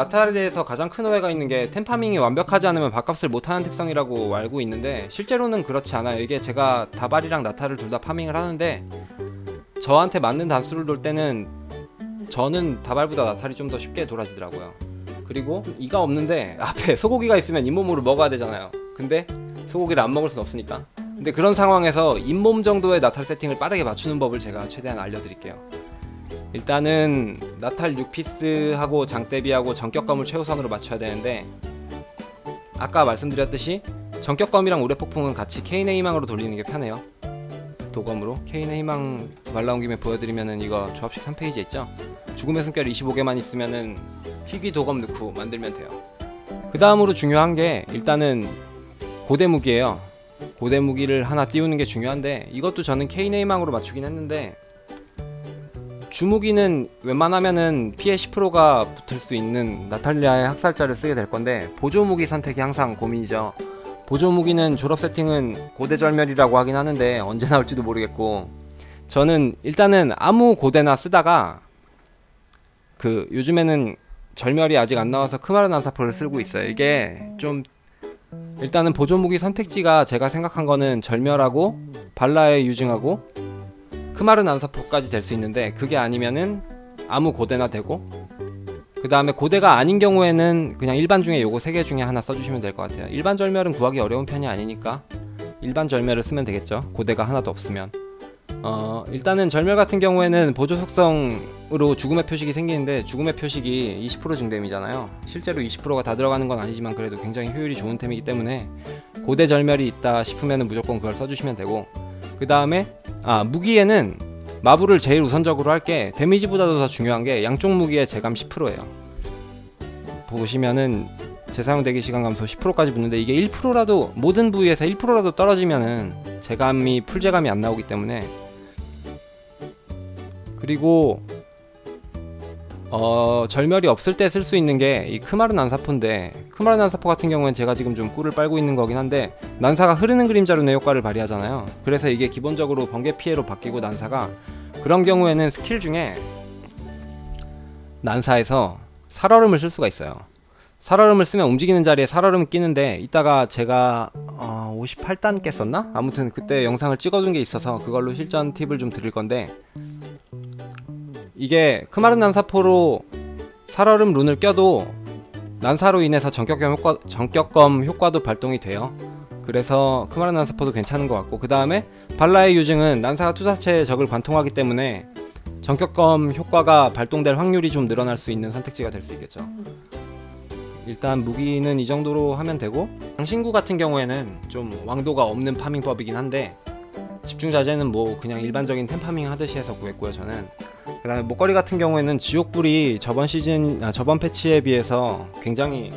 나탈에 대해서 가장 큰 오해가 있는 게 템파밍이 완벽하지 않으면 밥값을 못하는 특성이라고 알고 있는데 실제로는 그렇지 않아요. 이게 제가 다발이랑 나탈을 둘 다 파밍을 하는데 저한테 맞는 단수를 돌 때는 저는 다발보다 나탈이 좀 더 쉽게 돌아지더라고요. 그리고 이가 없는데 앞에 소고기가 있으면 잇몸으로 먹어야 되잖아요. 근데 소고기를 안 먹을 순 없으니까. 근데 그런 상황에서 잇몸 정도의 나탈 세팅을 빠르게 맞추는 법을 제가 최대한 알려드릴게요. 일단은 나탈 6피스하고 장대비하고 전격검을 최우선으로 맞춰야 되는데 아까 말씀드렸듯이 전격검이랑 우레폭풍은 같이 케인의 희망으로 돌리는 게 편해요. 도검으로 케인의 희망 말 나온 김에 보여드리면은 이거 조합식 3페이지 있죠? 죽음의 숨결 25개만 있으면은 희귀 도검 넣고 만들면 돼요. 그 다음으로 중요한 게 일단은 고대 무기예요. 고대 무기를 하나 띄우는 게 중요한데 이것도 저는 케인의 희망으로 맞추긴 했는데 주무기는 웬만하면은 피해 10%가 붙을 수 있는 나탈리아의 학살자를 쓰게 될 건데 보조 무기 선택이 항상 고민이죠. 보조 무기는 졸업 세팅은 고대 절멸이라고 하긴 하는데 언제 나올지도 모르겠고 저는 일단은 아무 고대나 쓰다가 그 요즘에는 절멸이 아직 안 나와서 크마르 난사포를 쓰고 있어요. 이게 좀 일단은 보조 무기 선택지가 제가 생각한 거는 절멸하고 발라의 유증하고 크마르 난사포까지 될 수 있는데 그게 아니면은 아무 고대나 되고 그 다음에 고대가 아닌 경우에는 그냥 일반 중에 요거 세 개 중에 하나 써주시면 될 것 같아요. 일반 절멸은 구하기 어려운 편이 아니니까 일반 절멸을 쓰면 되겠죠. 고대가 하나도 없으면. 어 일단은 절멸 같은 경우에는 보조 속성으로 죽음의 표식이 생기는데 죽음의 표식이 20% 증dem이잖아요. 실제로 20%가 다 들어가는 건 아니지만 그래도 굉장히 효율이 좋은 템이기 때문에 고대 절멸이 있다 싶으면 무조건 그걸 써주시면 되고 그 다음에 아 무기에는 마블을 제일 우선적으로 할게 데미지보다도 더 중요한 게 양쪽 무기의 재감 10%예요. 보시면은 재사용 대기 시간 감소 10%까지 붙는데 이게 1%라도 모든 부위에서 1%라도 떨어지면은 재감이 풀 재감이 안 나오기 때문에 그리고 어 절멸이 없을 때 쓸 수 있는 게 이 크마르 난사포인데 크마르 난사포 같은 경우는 제가 지금 좀 꿀을 빨고 있는 거긴 한데 난사가 흐르는 그림자로 내 효과를 발휘하잖아요. 그래서 이게 기본적으로 번개 피해로 바뀌고 난사가 그런 경우에는 스킬 중에 난사에서 살얼음을 쓸 수가 있어요. 살얼음을 쓰면 움직이는 자리에 살얼음 끼는데 이따가 제가 어, 58단 깼었나? 아무튼 그때 영상을 찍어둔 게 있어서 그걸로 실전 팁을 좀 드릴 건데 이게 크마른 난사포로 살얼음 룬을 껴도 난사로 인해서 전격검 효과 전격검 효과도 발동이 돼요. 그래서 크마른 난사포도 괜찮은 것 같고 그 다음에 발라의 유증은 난사가 투사체에 적을 관통하기 때문에 전격검 효과가 발동될 확률이 좀 늘어날 수 있는 선택지가 될 수 있겠죠. 일단 무기는 이 정도로 하면 되고 장신구 같은 경우에는 좀 왕도가 없는 파밍법이긴 한데 집중 자재는 뭐 그냥 일반적인 템파밍 하듯이 해서 구했고요 저는 그다음에 목걸이 같은 경우에는 지옥불이 저번 시즌 아, 저번 패치에 비해서 굉장히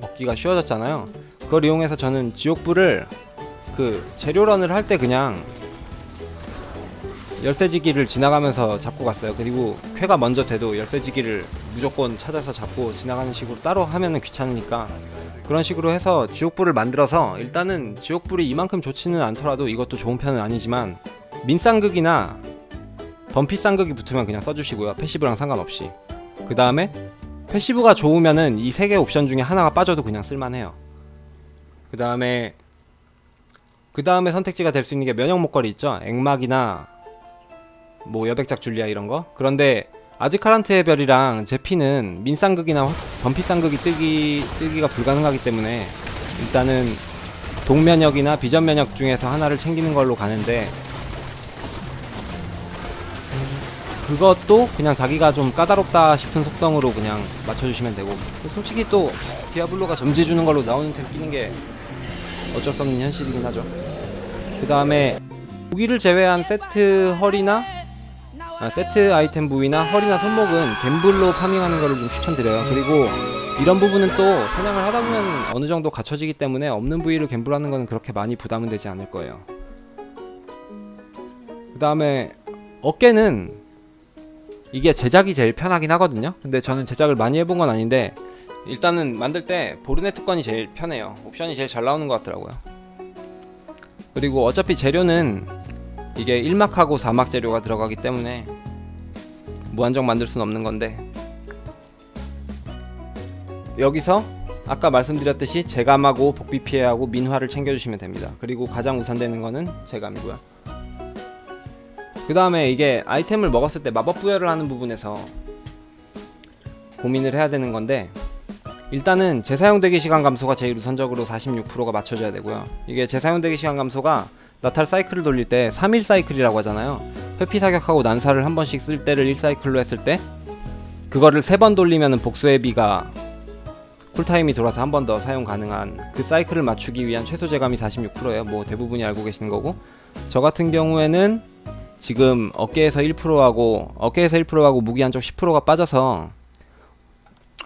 얻기가 쉬워졌잖아요 그걸 이용해서 저는 지옥불을 그 재료런을 할 때 그냥 열쇠지기를 지나가면서 잡고 갔어요. 그리고 쾌가 먼저 돼도 열쇠지기를 무조건 찾아서 잡고 지나가는 식으로 따로 하면은 귀찮으니까 그런 식으로 해서 지옥불을 만들어서 일단은 지옥불이 이만큼 좋지는 않더라도 이것도 좋은 편은 아니지만 민쌍극이나 덤피 쌍극이 붙으면 그냥 써주시고요. 패시브랑 상관없이. 그 다음에 패시브가 좋으면은 이 세 개 옵션 중에 하나가 빠져도 그냥 쓸만해요. 그 다음에 그 다음에 선택지가 될 수 있는 게 면역 목걸이 있죠. 액막이나 뭐 여백작 줄리아 이런 거. 그런데 아즈카란트의 별이랑 제피는 민쌍극이나 덤피쌍극이 뜨기 뜨기가 불가능하기 때문에 일단은 동면역이나 비전면역 중에서 하나를 챙기는 걸로 가는데 그것도 그냥 자기가 좀 까다롭다 싶은 속성으로 그냥 맞춰주시면 되고 솔직히 또 디아블로가 점지 주는 걸로 나오는 템 끼는 게 어쩔 수 없는 현실이긴 하죠 그 다음에 무기를 제외한 세트 헐이나 아, 세트 아이템 부위나 허리나 손목은 갬블로 파밍하는 거를 좀 추천드려요. 그리고 이런 부분은 또 사냥을 하다 보면 어느 정도 갖춰지기 때문에 없는 부위를 갬블하는 거는 그렇게 많이 부담은 되지 않을 거예요. 그 다음에 어깨는 이게 제작이 제일 편하긴 하거든요. 근데 저는 제작을 많이 해본 건 아닌데 일단은 만들 때 보르네 특권이 제일 편해요. 옵션이 제일 잘 나오는 것 같더라고요. 그리고 어차피 재료는 이게 1막하고 4막 재료가 들어가기 때문에 무한정 만들 수는 없는 건데 여기서 아까 말씀드렸듯이 재감하고 복비 피해하고 민화를 챙겨주시면 됩니다. 그리고 가장 우선되는 거는 재감이고요. 그 다음에 이게 아이템을 먹었을 때 마법 부여를 하는 부분에서 고민을 해야 되는 건데 일단은 재사용 대기 시간 감소가 제일 우선적으로 46%가 맞춰져야 되고요. 이게 재사용 대기 시간 감소가 나탈 사이클을 돌릴 때 3일 사이클이라고 하잖아요. 회피 사격하고 난사를 한 번씩 쓸 때를 1사이클로 했을 때 그거를 세번 돌리면은 복수 회비가 쿨타임이 돌아서 한 번 더 사용 가능한 그 사이클을 맞추기 위한 최소 재감이 46%예요. 뭐 대부분이 알고 계시는 거고 저 같은 경우에는 지금 어깨에서 1%하고 어깨에서 1%하고 무기 한쪽 10%가 빠져서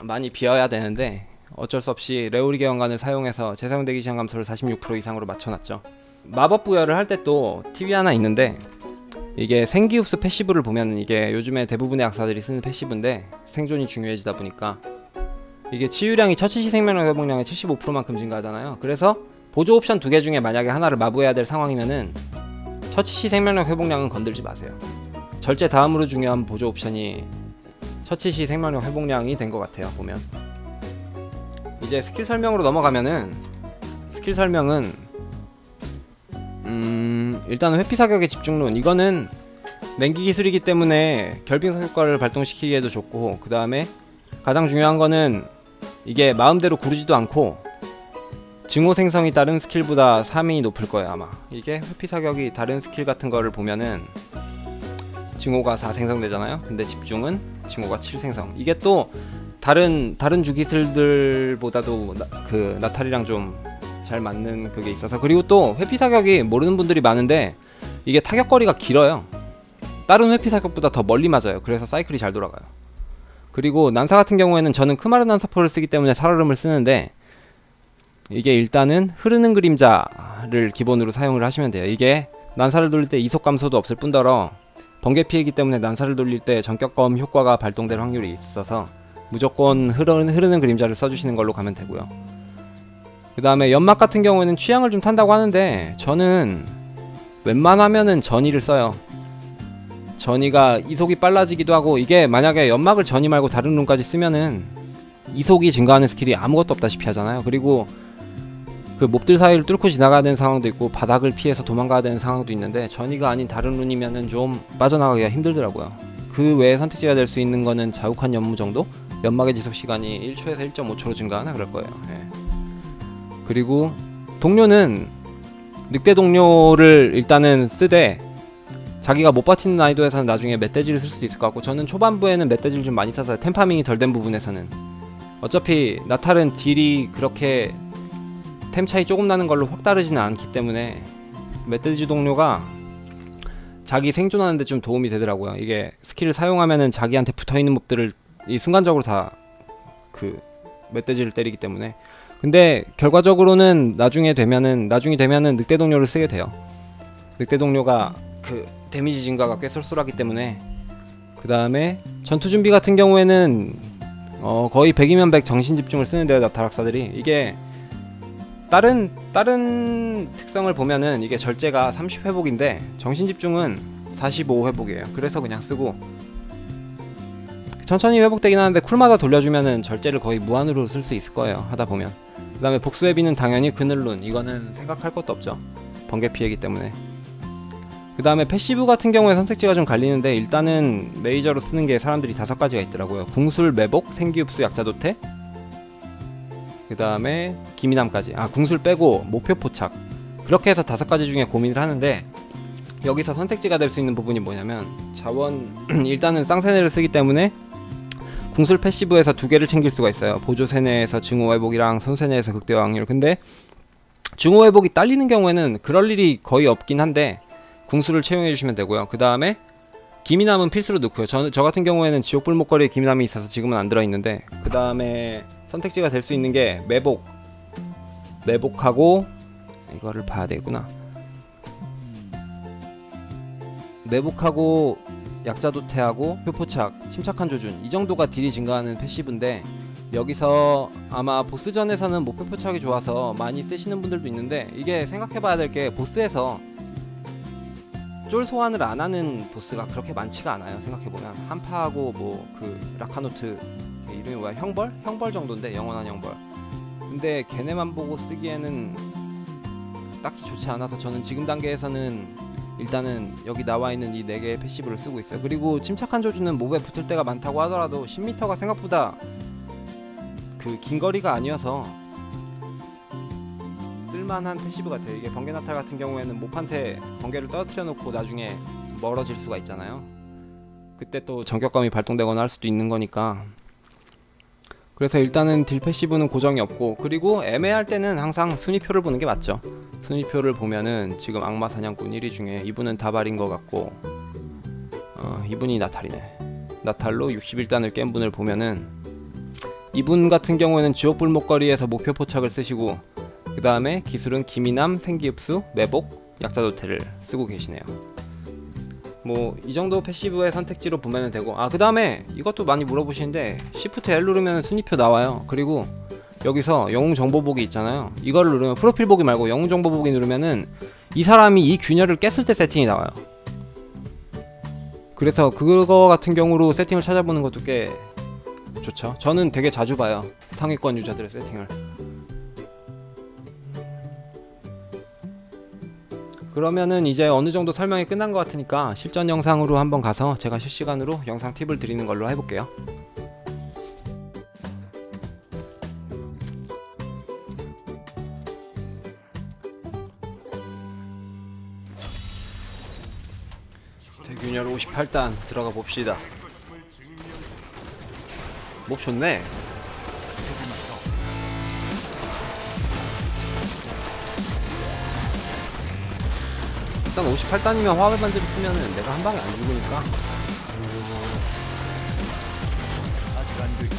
많이 비어야 되는데 어쩔 수 없이 레오리 개원관을 사용해서 재사용 대기 시간 감소를 46% 이상으로 맞춰놨죠. 마법 부여를 할 때 또 팁이 하나 있는데 이게 생기흡수 패시브를 보면 이게 요즘에 대부분의 약사들이 쓰는 패시브인데 생존이 중요해지다 보니까 이게 치유량이 처치시 생명력 회복량의 75%만큼 증가하잖아요. 그래서 보조 옵션 두 개 중에 만약에 하나를 마부해야 될 상황이면은 처치시 생명력 회복량은 건들지 마세요. 절제 다음으로 중요한 보조 옵션이 처치시 생명력 회복량이 된 것 같아요. 보면 이제 스킬 설명으로 넘어가면은 스킬 설명은 음 일단은 회피 사격의 집중론 이거는 냉기 기술이기 때문에 결빙 효과를 발동시키기에도 좋고 그 다음에 가장 중요한 거는 이게 마음대로 구르지도 않고 증오 생성이 다른 스킬보다 3이 높을 거예요 아마. 이게 회피 사격이 다른 스킬 같은 거를 보면은 증오가 4 생성되잖아요. 근데 집중은 증오가 7 생성. 이게 또 다른 다른 주기술들보다도 나, 그 나탈이랑 좀 잘 맞는 그게 있어서. 그리고 또 회피 사격이 모르는 분들이 많은데 이게 타격거리가 길어요. 다른 회피 사격보다 더 멀리 맞아요. 그래서 사이클이 잘 돌아가요. 그리고 난사 같은 경우에는 저는 크마르 난사포를 쓰기 때문에 살얼음을 쓰는데 이게 일단은 흐르는 그림자를 기본으로 사용을 하시면 돼요. 이게 난사를 돌릴 때 이속 감소도 없을 뿐더러 번개 피해기 때문에 난사를 돌릴 때 전격검 효과가 발동될 확률이 있어서 무조건 흐르는, 흐르는 그림자를 써주시는 걸로 가면 되고요. 그 다음에 연막 같은 경우에는 취향을 좀 탄다고 하는데 저는 웬만하면은 전이를 써요. 전이가 이속이 빨라지기도 하고 이게 만약에 연막을 전이 말고 다른 룬까지 쓰면은 이속이 증가하는 스킬이 아무것도 없다시피 하잖아요. 그리고 그 몹들 사이를 뚫고 지나가야 되는 상황도 있고 바닥을 피해서 도망가야 되는 상황도 있는데 전이가 아닌 다른 룬이면은 좀 빠져나가기가 힘들더라고요. 그 외에 선택지가 될 수 있는 거는 자욱한 연무 정도? 연막의 지속 시간이 1초에서 1.5초로 증가하나 그럴 거예요. 예. 그리고 동료는 늑대 동료를 일단은 쓰되 자기가 못 버티는 난이도에서는 나중에 멧돼지를 쓸 수도 있을 것 같고 저는 초반부에는 멧돼지를 좀 많이 써서 템파밍이 덜 된 부분에서는 어차피 나탈은 딜이 그렇게 템 차이 조금 나는 걸로 확 다르지는 않기 때문에 멧돼지 동료가 자기 생존하는데 좀 도움이 되더라고요. 이게 스킬을 사용하면은 자기한테 붙어 있는 몹들을 이 순간적으로 다 그 멧돼지를 때리기 때문에 근데 결과적으로는 나중에 되면은 나중에 되면은 늑대 동료를 쓰게 돼요. 늑대 동료가 그 데미지 증가가 꽤 쏠쏠하기 때문에 그 다음에 전투 준비 같은 경우에는 어 거의 100이면 100 정신 집중을 쓰는데요 나타락사들이 이게 다른 다른 특성을 보면은 이게 절제가 30 회복인데 정신 집중은 45 회복이에요. 그래서 그냥 쓰고 천천히 회복되긴 하는데 쿨마다 돌려주면은 절제를 거의 무한으로 쓸 수 있을 거예요. 하다 보면 그다음에 복수 회비는 당연히 그늘룬 이거는 생각할 것도 없죠. 번개 피해기 때문에 그 다음에 패시브 같은 경우에 선택지가 좀 갈리는데 일단은 메이저로 쓰는 게 사람들이 다섯 가지가 있더라고요. 궁술, 매복, 생기흡수, 약자도태 그 다음에 기미남까지. 아 궁술 빼고 목표 포착. 그렇게 해서 다섯 가지 중에 고민을 하는데 여기서 선택지가 될 수 있는 부분이 뭐냐면 자원 일단은 쌍세네를 쓰기 때문에 궁술 패시브에서 두 개를 챙길 수가 있어요. 보조 세네에서 증오 회복이랑 손세네에서 극대화 확률. 근데 증오 회복이 딸리는 경우에는 그럴 일이 거의 없긴 한데 궁수를 채용해 주시면 되고요. 그 다음에 기미남은 필수로 넣고요. 저, 저 같은 경우에는 지옥불 목걸이에 기미남이 있어서 지금은 안 들어있는데 그 다음에 선택지가 될 수 있는 게 매복. 매복하고 이거를 봐야 되구나. 매복하고 약자도태하고 표포착 침착한 조준. 이 정도가 딜이 증가하는 패시브인데 여기서 아마 보스전에서는 목표 포착이 좋아서 많이 쓰시는 분들도 있는데 이게 생각해봐야 될 게 보스에서 쫄 소환을 안 하는 보스가 그렇게 많지가 않아요 생각해보면. 한파하고 뭐 그 라카노트 이름이 뭐야? 형벌? 형벌 정도인데 영원한 형벌. 근데 걔네만 보고 쓰기에는 딱히 좋지 않아서 저는 지금 단계에서는 일단은 여기 나와 있는 이 네 개의 패시브를 쓰고 있어요. 그리고 침착한 조주는 몹에 붙을 때가 많다고 하더라도 10m가 생각보다 그 긴 거리가 아니어서 쓸만한 패시브가 돼요. 이게 번개 나탈 같은 경우에는 몹한테 번개를 떨어뜨려 놓고 나중에 멀어질 수가 있잖아요. 그때 또 정격감이 발동되거나 할 수도 있는 거니까 그래서 일단은 딜 패시브는 고정이 없고 그리고 애매할 때는 항상 순위표를 보는 게 맞죠. 순위표를 보면은 지금 악마 사냥꾼 1위 중에 이분은 다발인 것 같고 어, 이분이 나탈이네. 나탈로 61단을 깬 분을 보면은 이분 같은 경우에는 지옥불목걸이에서 목표 포착을 쓰시고 그 다음에 기술은 기미남, 생기흡수, 매복, 약자도태를 쓰고 계시네요 뭐 이 정도 패시브의 선택지로 보면 되고. 아 그 다음에 이것도 많이 물어보시는데 Shift L 누르면 순위표 나와요. 그리고 여기서 영웅 정보 보기 있잖아요. 이거를 누르면 프로필 보기 말고 영웅 정보 보기 누르면은 이 사람이 이 균열을 깼을 때 세팅이 나와요. 그래서 그거 같은 경우로 세팅을 찾아보는 것도 꽤 좋죠. 저는 되게 자주 봐요. 상위권 유저들의 세팅을 그러면은 이제 어느 정도 설명이 끝난 것 같으니까 실전 영상으로 한번 가서 제가 실시간으로 영상 팁을 드리는 걸로 해볼게요. 대균열 58단 들어가 봅시다. 몹 좋네. 일단 58단이면 화물 반지를 쓰면은 내가 한 방에 안 죽으니까. 아직 안 됐고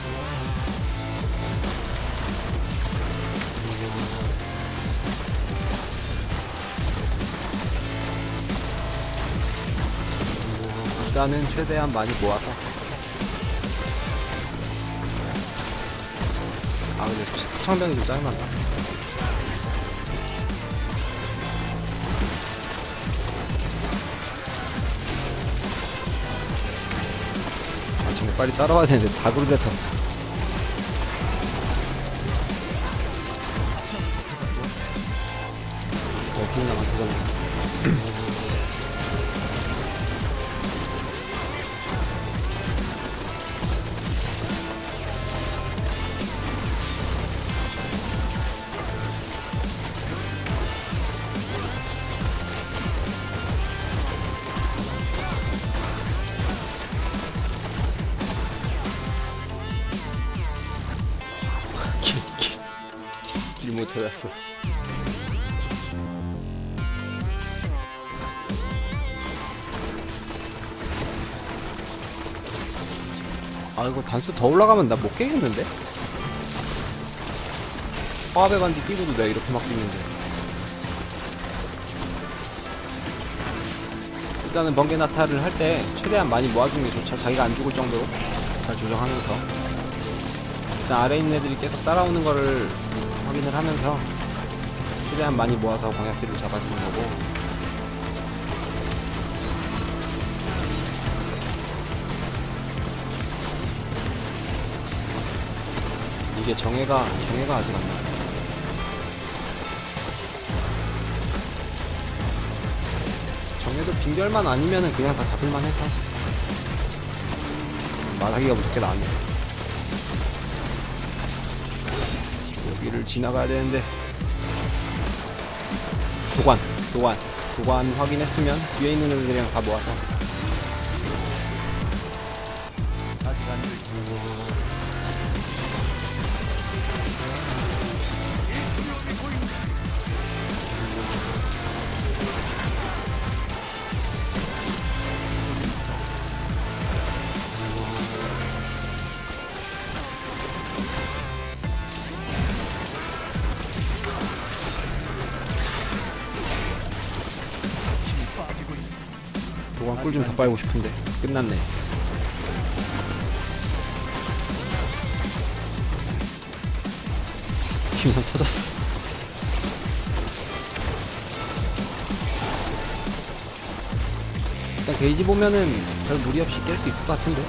일단은 최대한 많이 모아서. 아 근데 수창병이 좀 짜증난다 빨리 따라와야 되는데 다구로 돼서 어 기분 나만 터졌네 단수 더 올라가면 나 못 깨겠는데? 화합의 반지 끼고도 내가 이렇게 막 뛰는데. 일단은 번개 나타를 할 때 최대한 많이 모아주는 게 좋죠. 자기가 안 죽을 정도로 잘 조정하면서. 일단 아래 있는 애들이 계속 따라오는 거를 확인을 하면서 최대한 많이 모아서 광역들을 잡아주는 거고 이게 정해가 정해가 아직 안 나요. 정해도 빈결만 아니면은 그냥 다 잡을만 해서 말하기가 무섭게 나왔네. 여기를 지나가야 되는데 도관 도관 도관 확인했으면 뒤에 있는 애들이랑 다 모아서 꿀 좀 더 빨고 싶은데. 끝났네. 김선 터졌어. 일단 게이지 보면은 별 무리 없이 깰 수 있을 것 같은데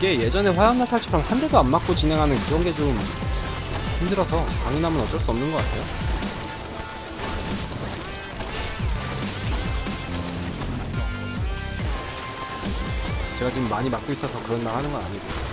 이게 예전에 화염나탈처럼 한 대도 안 맞고 진행하는 그런 게 좀 힘들어서 강인하면 어쩔 수 없는 것 같아요. 제가 지금 많이 맞고 있어서 그런 말 하는 건 아니고.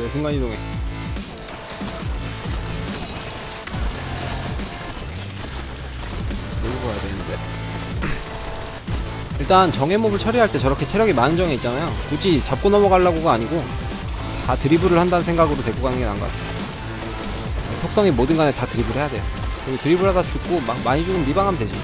왜 순간 이동해? 놀고 가야 되는데. 일단 정의 몹을 처리할 때 저렇게 체력이 많은 정에 있잖아요. 굳이 잡고 넘어가려고가 아니고 다 드리블을 한다는 생각으로 데리고 가는 게 나은 것 같아요. 속성이 뭐든 간에 다 드리블 해야 돼요. 그리고 드리블 하다 죽고 막 많이 죽으면 리방하면 되지.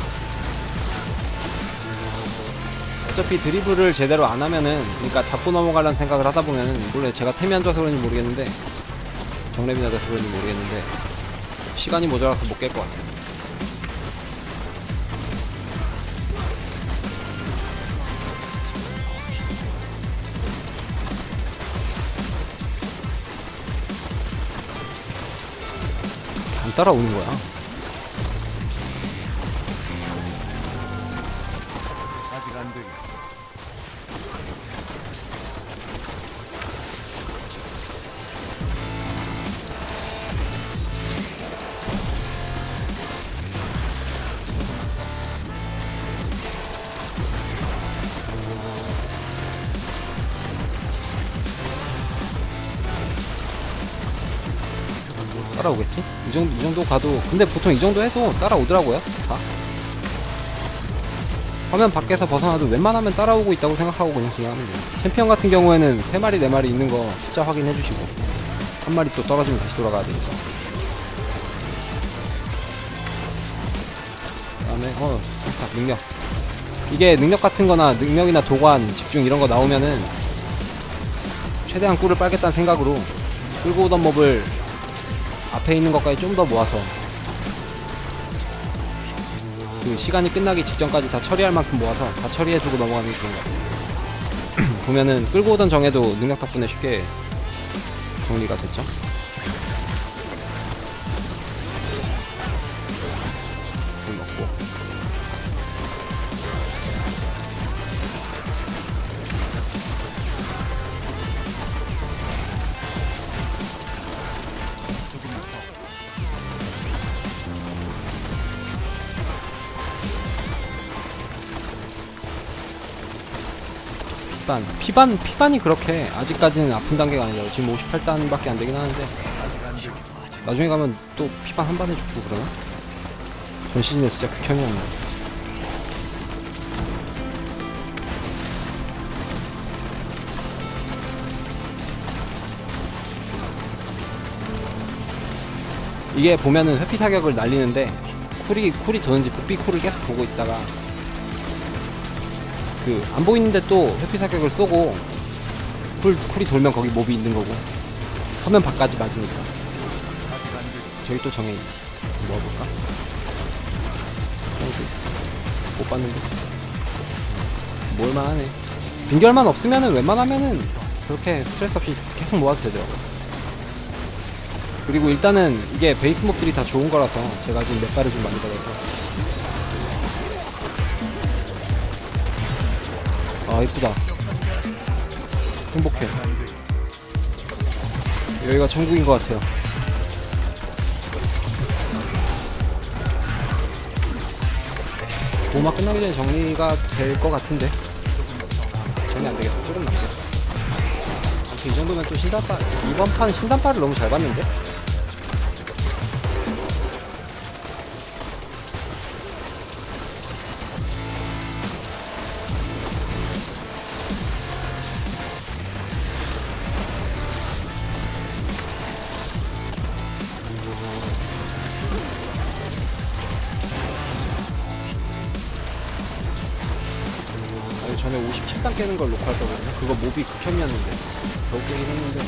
어차피 드리블을 제대로 안 하면은 그러니까 잡고 넘어가려는 생각을 하다 보면은 물론 제가 템이 안 좋아서 그런지 모르겠는데 정랩이나 돼서 그런지 모르겠는데 시간이 모자라서 못 깰 것 같아요. 안 따라오는 거야. 가도, 근데 보통 이 정도 해도 따라오더라고요, 다. 화면 밖에서 벗어나도 웬만하면 따라오고 있다고 생각하고 그냥 진행하면 돼요. 챔피언 같은 경우에는 3마리, 4마리 있는 거 숫자 확인해 주시고, 한 마리 또 떨어지면 다시 돌아가야 되니까. 그 다음에, 어, 좋다, 능력. 이게 능력 같은 거나 능력이나 도관, 집중 이런 거 나오면은, 최대한 꿀을 빨겠다는 생각으로 끌고 오던 몹을 앞에 있는 것까지 좀 더 모아서 그 시간이 끝나기 직전까지 다 처리할 만큼 모아서 다 처리해주고 넘어가는 게 좋은 것 같아요. 보면은 끌고 오던 정에도 능력 덕분에 쉽게 정리가 됐죠. 58단 피반 피반이 그렇게 아직까지는 아픈 단계가 아니라 지금 58단밖에 안 되긴 하는데 나중에 가면 또 피반 한 번에 죽고 그러나? 전 시즌에 진짜 극혐이었네. 이게 보면은 회피 타격을 날리는데 쿨이 쿨이 도는지 복비 쿨을 계속 보고 있다가 그 안 보이는데 또 회피 사격을 쏘고 쿨 쿨이 돌면 거기 몹이 있는 거고. 화면 밖까지 맞으니까. 저기 또 정해. 모아볼까? 어, 못 봤는데? 모을만하네. 빈결만 없으면은 웬만하면은 그렇게 스트레스 없이 계속 모아도 되더라고. 그리고 일단은 이게 베이스 몹들이 다 좋은 거라서 제가 지금 몇 발을 좀 받아서 아 이쁘다. 행복해. 여기가 천국인 것 같아요. 고마 끝나기 전에 정리가 될 것 같은데. 정리 안 되겠어. 쫄은 남겨 아무튼 이 정도면 또 신단파 이번 판 신단파를 너무 잘 봤는데 1단 깨는 걸 녹화할 거거든요. 그거 몹이 극혐이었는데. 겨우 깨긴 했는데.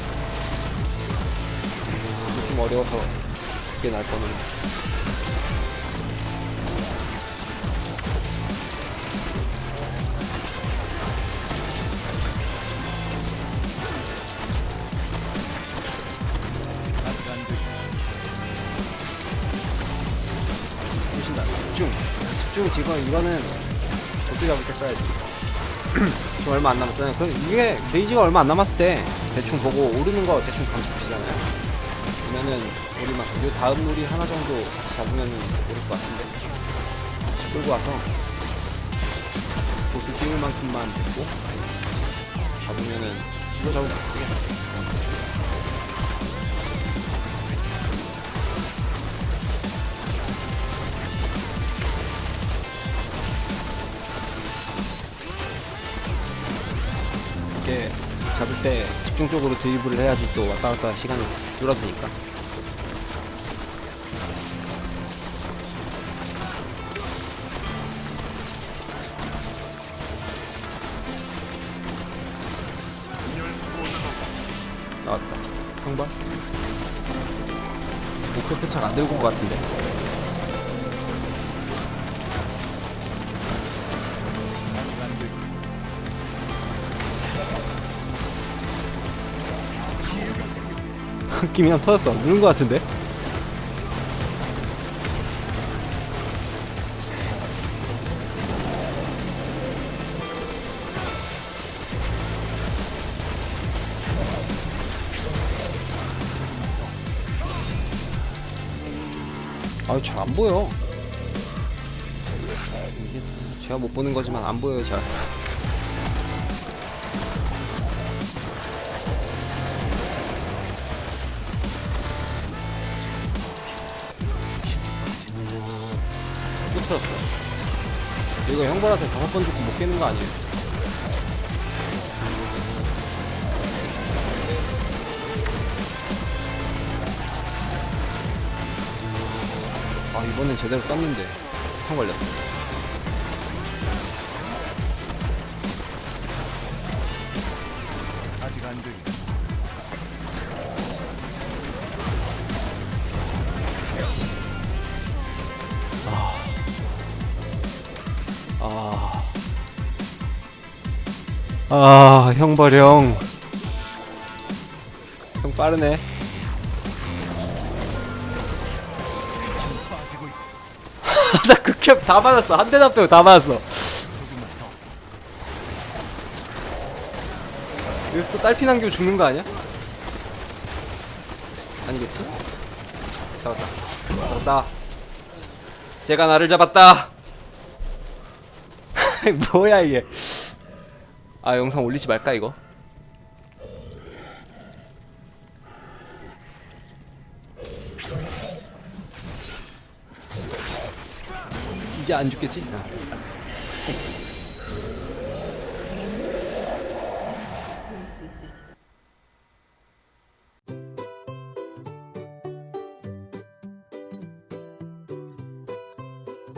음, 좀 어려워서 그게 날 거는 음, 훨씬 나 집중. 집중 지금 이거는 어떻게 잡을까 써야지. 지금 얼마 안 남았잖아요. 그럼 이게 게이지가 얼마 안 남았을 때 대충 보고 오르는 거 대충 감축되잖아요. 그러면은 우리 막요 다음 놀이 하나 정도 같이 잡으면 오를 것 같은데. 다시 끌고 와서 보스 찍을 만큼만 듣고 잡으면은 이거 잡으면 되겠다 때 집중적으로 드리블을 해야지 또 왔다 갔다 시간이 줄어드니까. 나왔다. 형발? 목표 표착 안 들고 온 것 같은데 한 터졌어. 누른 것 같은데? 아유 잘 안 보여. 제가 못 보는 거지만 안 보여요 잘 또 틀었어. 이거 형벌한테 다섯 번 죽고 못 깨는 거 아니에요? 아 이번엔 제대로 떴는데 형 걸렸어. 아, 형벌형. 형 빠르네. 나 극혐 다 맞았어. 한 대도 안 빼고 다 맞았어. 이거 또 딸피 남기고 죽는 거 아니야? 아니겠지? 잡았다. 잡았다. 제가 나를 잡았다. 뭐야 이게? 아 영상 올리지 말까 이거? 이제 안 죽겠지?